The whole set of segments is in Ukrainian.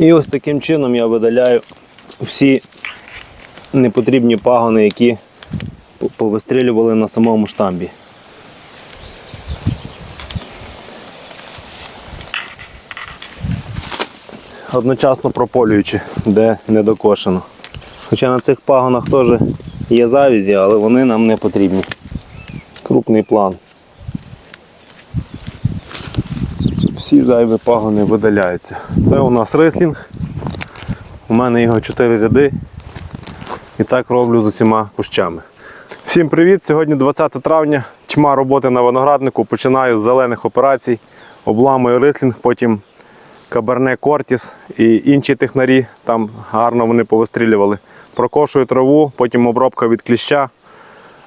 І ось таким чином я видаляю всі непотрібні пагони, які повистрілювали на самому штамбі. Одночасно прополюючи, де не докошено. Хоча на цих пагонах теж є завізі, але вони нам не потрібні. Крупний план. Всі зайві пагони видаляються. Це у нас рислінг. У мене його 4 ряди. І так роблю з усіма кущами. Всім привіт! Сьогодні 20 травня. Тьма роботи на винограднику. Починаю з зелених операцій, обламую рислінг, потім каберне Кортіс і інші технарі. Там гарно вони повистрілювали. Прокошую траву, потім обробка від кліща,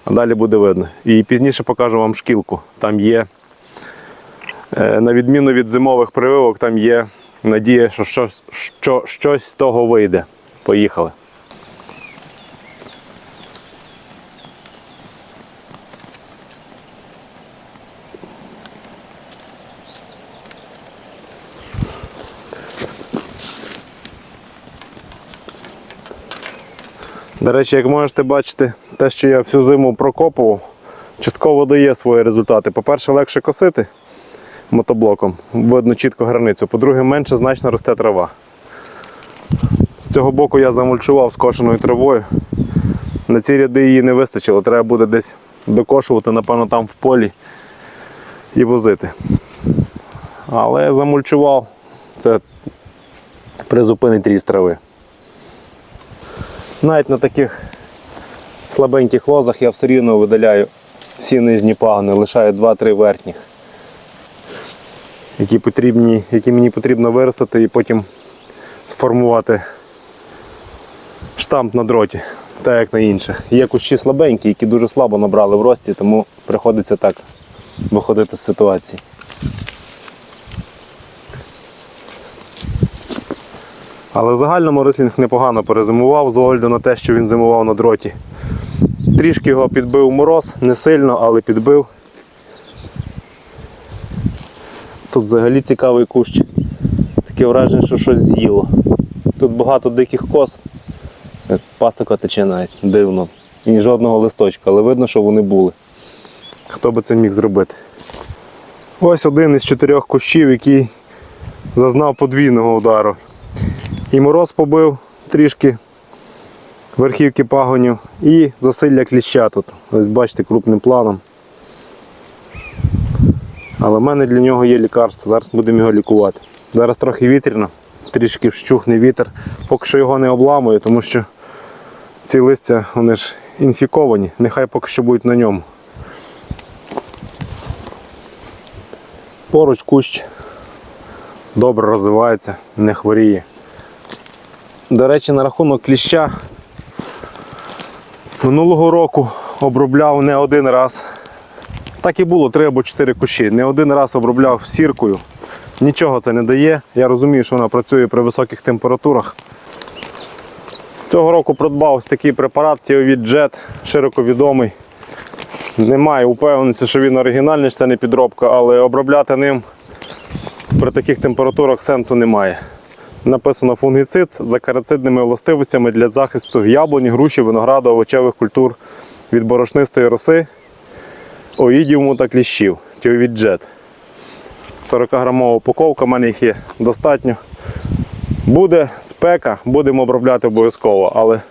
а далі буде видно. І пізніше покажу вам шкілку. Там є, на відміну від зимових прививок, там є надія, що щось, що щось з того вийде. Поїхали. До речі, як можете бачити, те, що я всю зиму прокопував, частково дає свої результати. По-перше, легше косити мотоблоком, видно чітко границю. По-друге, менше значно росте трава. З цього боку я замульчував скошеною травою. На ці ряди її не вистачило, треба буде десь докошувати, напевно, там в полі і возити. Але замульчував, це призупинить ріст трави. Навіть на таких слабеньких лозах я все рівно видаляю всі нижні пагони, лишаю 2-3 верхніх, які, потрібні, які мені потрібно виростити і потім сформувати штамп на дроті, так як на інших. Є кущі слабенькі, які дуже слабо набрали в рості, тому приходиться так виходити з ситуації. Але в загальному рислінг непогано перезимував з огляду на те, що він зимував на дроті. Трішки його підбив мороз, не сильно, але підбив. Тут взагалі цікавий кущ. Таке враження, що щось з'їло. Тут багато диких коз. Е, Пасока тече навіть дивно. І жодного листочка, але видно, що вони були. Хто би це міг зробити? Ось один із чотирьох кущів, який зазнав подвійного удару. І мороз побив трішки верхівки пагонів і засилля кліща тут. Ось бачите крупним планом. Але в мене для нього є лікарство, зараз будемо його лікувати. Зараз трохи вітряно, трішки вщухне вітер. Поки що його не обламую, тому що ці листя вони ж інфіковані, нехай поки що будуть на ньому. Поруч кущ добре розвивається, не хворіє. До речі, на рахунок кліща минулого року обробляв не один раз. Так і було 3 або 4 кущі. Не один раз обробляв сіркою. Нічого це не дає. Я розумію, що вона працює при високих температурах. Цього року придбав ось такий препарат Тіовід Jet, широко відомий. Немає упевненості, що він оригінальний, що це не підробка, але обробляти ним при таких температурах сенсу немає. Написано фунгіцид за карицидними властивостями для захисту яблуні, груші, винограду, овочевих культур від борошнистої роси, оїдіуму та кліщів. Тіовіджет. 40-грамова упаковка, в мене їх є достатньо. Буде спека, будемо обробляти обов'язково, але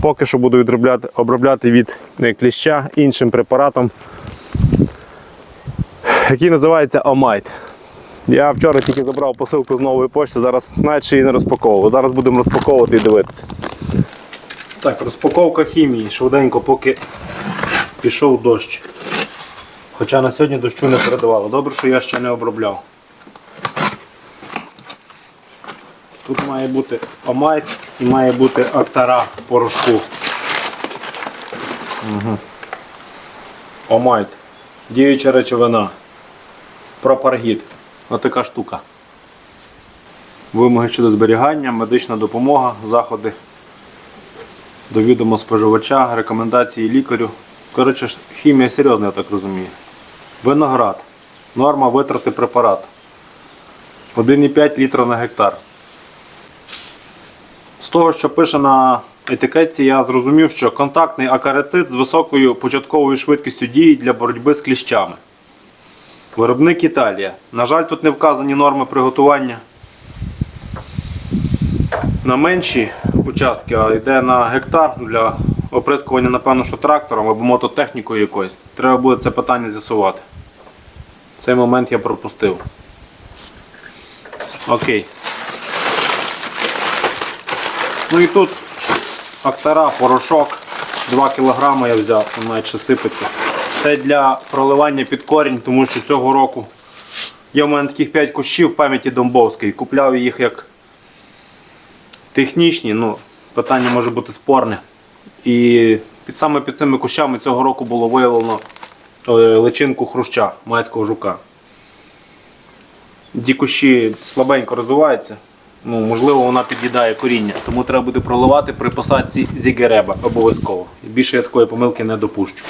поки що буду відробляти, обробляти від е, кліща іншим препаратом, який називається Омайт. Я вчора тільки забрав посилку з нової пошти, зараз навіть ще її не розпаковував. Зараз будемо розпаковувати і дивитися. Так, розпаковка хімії швиденько, поки пішов дощ. Хоча на сьогодні дощу не передавало. Добре, що я ще не обробляв. Тут має бути омайт і має бути актара порошку. Угу. Омайт. Діюча речовина. Пропаргіт. Отака штука. Вимоги щодо зберігання, медична допомога, заходи до відома споживача, рекомендації лікарю. Коротше, хімія серйозна, я так розумію. Виноград. Норма витрати препарату. 1,5 літра на гектар. З того, що пише на етикетці, я зрозумів, що контактний акарицид з високою початковою швидкістю дії для боротьби з кліщами. Виробник Італія. На жаль, тут не вказані норми приготування. На менші участки, а йде на гектар для оприскування, напевно, що трактором або мототехнікою якоюсь. Треба буде це питання з'ясувати. Цей момент я пропустив. Окей. Ну і тут актара, порошок. 2 кг я взяв, ще сипеться. Це для проливання під корінь, тому що цього року є в мене таких 5 кущів пам'яті Домбовської. Купляв їх як технічні, ну, питання може бути спорне. І під, саме під цими кущами цього року було виявлено е, личинку хруща, майського жука. Ті кущі слабенько розвиваються. Ну, можливо, вона під'їдає коріння, тому треба буде проливати при посадці зігереба обов'язково. Більше я такої помилки не допущу.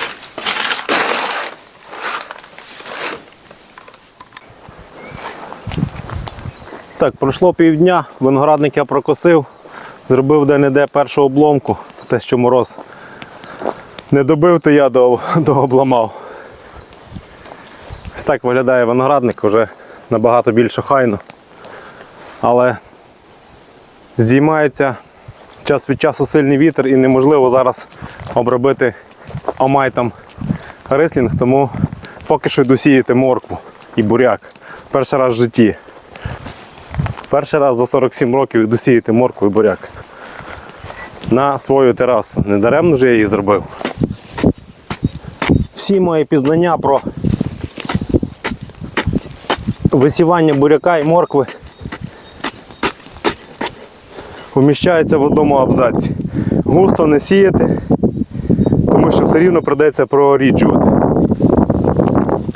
Так, пройшло півдня, виноградник я прокосив, зробив де-не-де першу обломку, те, що мороз не добив, то я до, дообламав. Ось так виглядає виноградник, вже набагато більше хайно. Але здіймається час від часу сильний вітер і неможливо зараз обробити омайтом рислінг, тому поки що йду сіяти моркву і буряк. Перший раз в житті. Перший раз за 47 років йду сіяти моркву і буряк. На свою терасу. Недаремно ж я її зробив. Всі мої пізнання про висівання буряка і моркви вміщаються в одному абзаці. Густо не сіяти, тому що все рівно придеться проріджувати.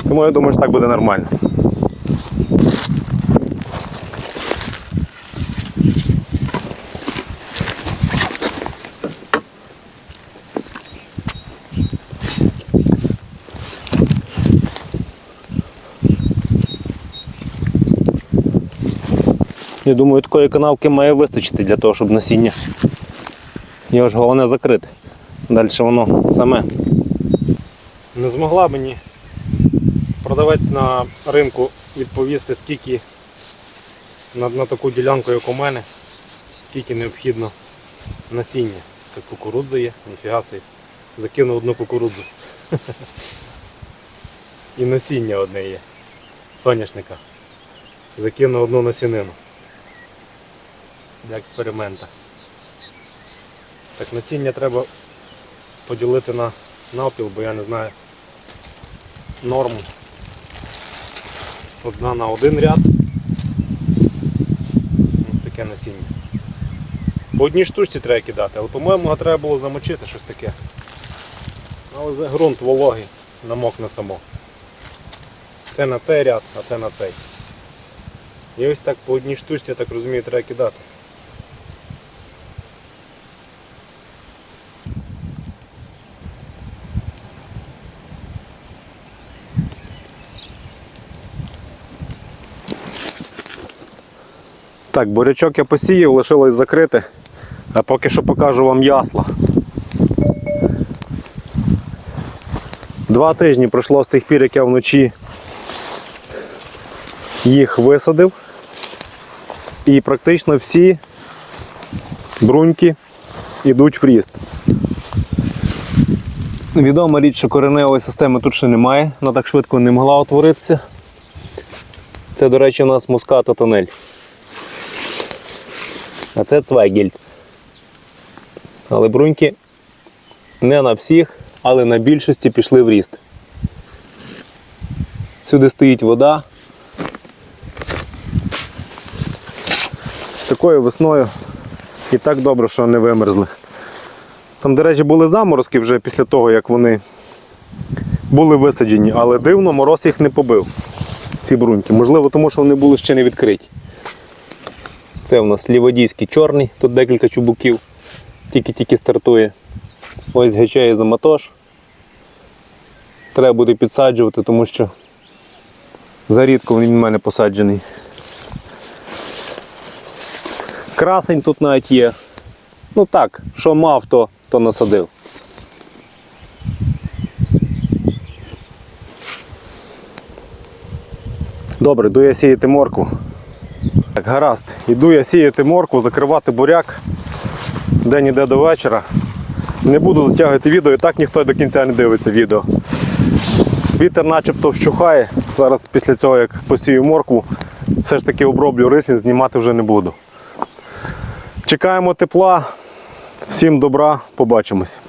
Тому я думаю, що так буде нормально. Я думаю, такої канавки має вистачити для того, щоб насіння. Його ж головне закрити. Далі воно саме. Не змогла мені продавець на ринку відповісти, скільки на, на таку ділянку, як у мене, скільки необхідно насіння. Це з кукурудзи є, ніфіга собі. Закинув одну кукурудзу. І насіння одне є. Соняшника. Закинув одну насінину для експеримента. Так, насіння треба поділити на навпіл, бо я не знаю норму. Одна на один ряд. Ось таке насіння. По одній штучці треба кидати, але по-моєму треба було замочити щось таке. Але за ґрунт вологий намокне само. Це на цей ряд, а це на цей. І ось так по одній штучці, я так розумію, треба кидати. Так, бурячок я посіяв, лишилось закрити, а поки що покажу вам ясла. Два тижні пройшло з тих пір, як я вночі їх висадив. І практично всі бруньки йдуть в ріст. Відома річ, що кореневої системи тут ще немає, вона так швидко не могла утворитися. Це, до речі, у нас муската тонель. А це цвайгельд. Але бруньки не на всіх, але на більшості пішли в ріст. Сюди стоїть вода. Такою весною і так добре, що не вимерзли. Там, до речі, були заморозки вже після того, як вони були висаджені, але дивно, мороз їх не побив, ці бруньки. Можливо, тому що вони були ще не відкриті. Це у нас ліводійський чорний, тут декілька чубуків, тільки-тільки стартує. Ось гечеє заматош. Треба буде підсаджувати, тому що зарідко він в мене посаджений. Красень тут навіть є. Ну так, що мав, то, то насадив. Добре, йду я сіяти моркву. Так, гаразд. Іду я сіяти моркву, закривати буряк. День іде до вечора. Не буду затягувати відео, і так ніхто до кінця не дивиться відео. Вітер начебто вщухає. Зараз після цього, як посію моркву, все ж таки оброблю рислін, знімати вже не буду. Чекаємо тепла. Всім добра, побачимось.